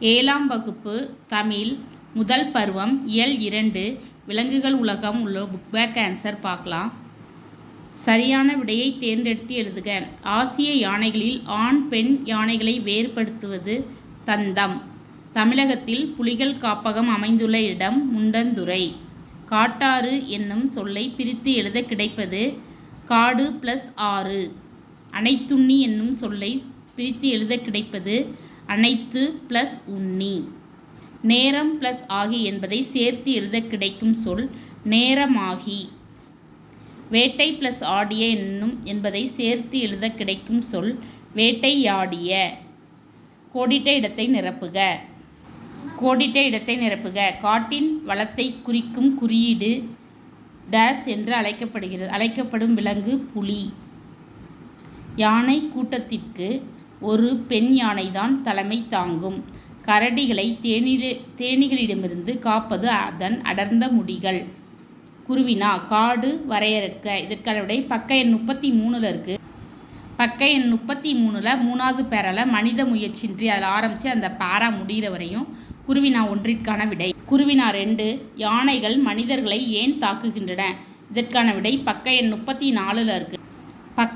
ஏழாம் வகுப்பு தமிழ் முதல் பருவம் இயல் இரண்டு விலங்குகள் உலகம் உள்ள புக் பேக் ஆன்சர் பார்க்கலாம். சரியான விடையை தேர்ந்தெடுத்து எழுதுக. ஆசிய யானைகளில் ஆண் பெண் யானைகளை வேறுபடுத்துவது தந்தம். தமிழகத்தில் புலிகள் காப்பகம் அமைந்துள்ள இடம் முண்டந்துறை. காட்டாறு என்னும் சொல்லை பிரித்து எழுத கிடைப்பது காடு ப்ளஸ் ஆறு. அனைத்துண்ணி என்னும் சொல்லை பிரித்து எழுத கிடைப்பது அனைத்து ப்ளஸ் உண்ணி. நேரம் ப்ளஸ் ஆகி என்பதை சேர்த்து எழுத கிடைக்கும் சொல் நேரமாகி. வேட்டை ப்ளஸ் ஆடிய என்னும் என்பதை சேர்த்து எழுத கிடைக்கும் சொல் வேட்டையாடிய. கோடிட்ட இடத்தை நிரப்புக. கோடிட்ட இடத்தை நிரப்புக. காட்டின் வளத்தை குறிக்கும் குறியீடு டேஸ் என்று அழைக்கப்படுகிறது அழைக்கப்படும் விலங்கு புலி. யானை கூட்டத்திற்கு ஒரு பெண் யானைதான் தலைமை தாங்கும். கரடிகளை தேனிலே தேனிகளிடமிருந்து காப்பது அதன் அடர்ந்த முடிகள். குருவினா காடு வரையறுக்க. இதற்கான விடை பக்க எண் முப்பத்தி மூணில் இருக்குது பக்க எண் முப்பத்தி மூணில் மூணாவது பேரால் மனித முயற்சின்றி அதில் ஆரம்பித்து அந்த பாரா முடிகிற வரையும் குருவினா ஒன்றிற்கான விடை. குருவினா ரெண்டு. யானைகள் மனிதர்களை ஏன் தாக்குகின்றன? இதற்கான விடை பக்க எண் முப்பத்தி நாலில் இருக்குது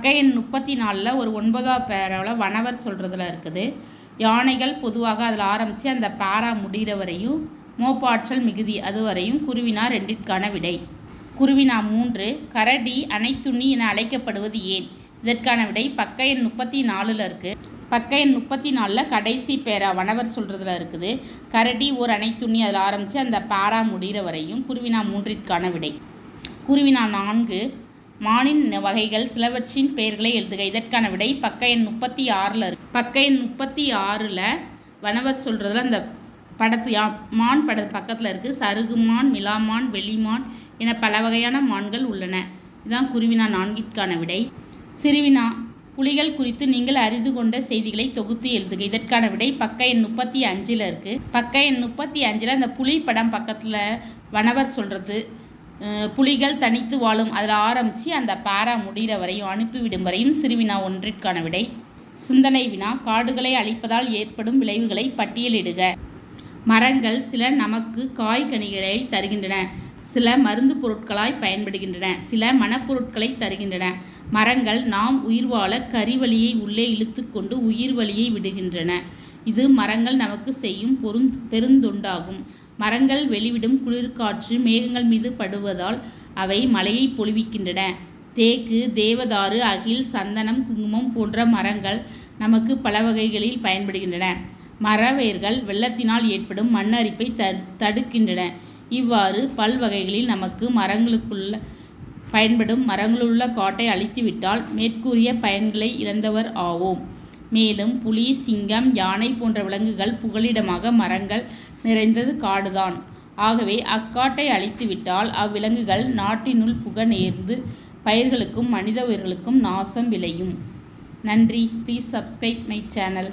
பக்க முப்பத்தி நாலில் ஒரு ஒன்பதாவது பேராவில் வனவர் சொல்கிறதுல இருக்குது. யானைகள் பொதுவாக அதில் ஆரம்பித்து அந்த பாரா முடிகிற வரையும் மோப்பாற்றல் மிகுதி அது வரையும் குருவினா ரெண்டிற்கான விடை. குருவினா மூன்று கரடி அனைத்துண்ணி என அழைக்கப்படுவது ஏன்? இதற்கான விடை பக்க எண் முப்பத்தி நாலில் இருக்குது பக்க எண் முப்பத்தி நாலில் கடைசி பேரா வனவர் சொல்கிறதுல இருக்குது. கரடி ஒரு அனைத்துண்ணி அதில் ஆரம்பித்து அந்த பாரா முடிகிற வரையும் குருவினா மூன்றிற்கான விடை. குருவினா நான்கு மானின் வகைகள் சிலவற்றின் பெயர்களை எழுதுக. இதற்கான விடை பக்க எண் முப்பத்தி ஆறில் இருக்கு. பக்க எண் முப்பத்தி ஆறில் வனவர் சொல்கிறதுல அந்த படத்து மான் பட பக்கத்தில் இருக்குது சருகுமான் மிலாமான் வெளிமான் என பல வகையான மான்கள் உள்ளன. இதுதான் குருவினா நான்கிற்கான விடை. சிறுவினா புலிகள் குறித்து நீங்கள் அறிந்து கொண்ட செய்திகளை தொகுத்து எழுதுக. இதற்கான விடை பக்க எண் முப்பத்தி அஞ்சில் இருக்குது பக்க எண் முப்பத்தி அஞ்சில் அந்த புலி படம் பக்கத்தில் வனவர் சொல்கிறது புலிகள் தனித்து வாழும் அதில் ஆரம்பித்து அந்த பாரா முடிகிற வரையும் அனுப்பிவிடும் வரையும் சிறுவினா ஒன்றிற்கான விடை. சிந்தனை வினா காடுகளை அழிப்பதால் ஏற்படும் விளைவுகளை பட்டியலிடுக மரங்கள் சில நமக்கு காய் கனிகளை தருகின்றன சில மருந்து பொருட்களாய் பயன்படுகின்றன சில மனப்பொருட்களை தருகின்றன. மரங்கள் நாம் உயிர் வாழ கரிவழியை உள்ளே இழுத்து கொண்டு உயிர் வழியை விடுகின்றன. இது மரங்கள் நமக்கு செய்யும் பொருந் பெருந்தொண்டாகும். மரங்கள் வெளிவிடும் குளிர்காற்று மேகங்கள் மீது படுவதால் அவை மழையை பொழிவிக்கின்றன. தேக்கு தேவதாறு அகில் சந்தனம் குங்குமம் போன்ற மரங்கள் நமக்கு பல வகைகளில் பயன்படுகின்றன. மரவேர்கள் வெள்ளத்தினால் ஏற்படும் மண்ணரிப்பை த தடுக்கின்றன. இவ்வாறு பல்வகைகளில் நமக்கு மரங்களுக்குள்ள பயன்படும் மரங்களுள்ள காட்டை அழித்துவிட்டால் மேற்கூறிய பயன்களை இழந்தவர் ஆவோம். மேலும் புலி சிங்கம் யானை போன்ற விலங்குகள் புகலிடமாக மரங்கள் நிறைந்தது காடுதான். ஆகவே அக்காட்டை அழித்துவிட்டால் அவ்விலங்குகள் நாட்டினுள் புக நேர்ந்து பயிர்களுக்கும் மனித உயிர்களுக்கும் நாசம் விளையும். நன்றி. Please subscribe my channel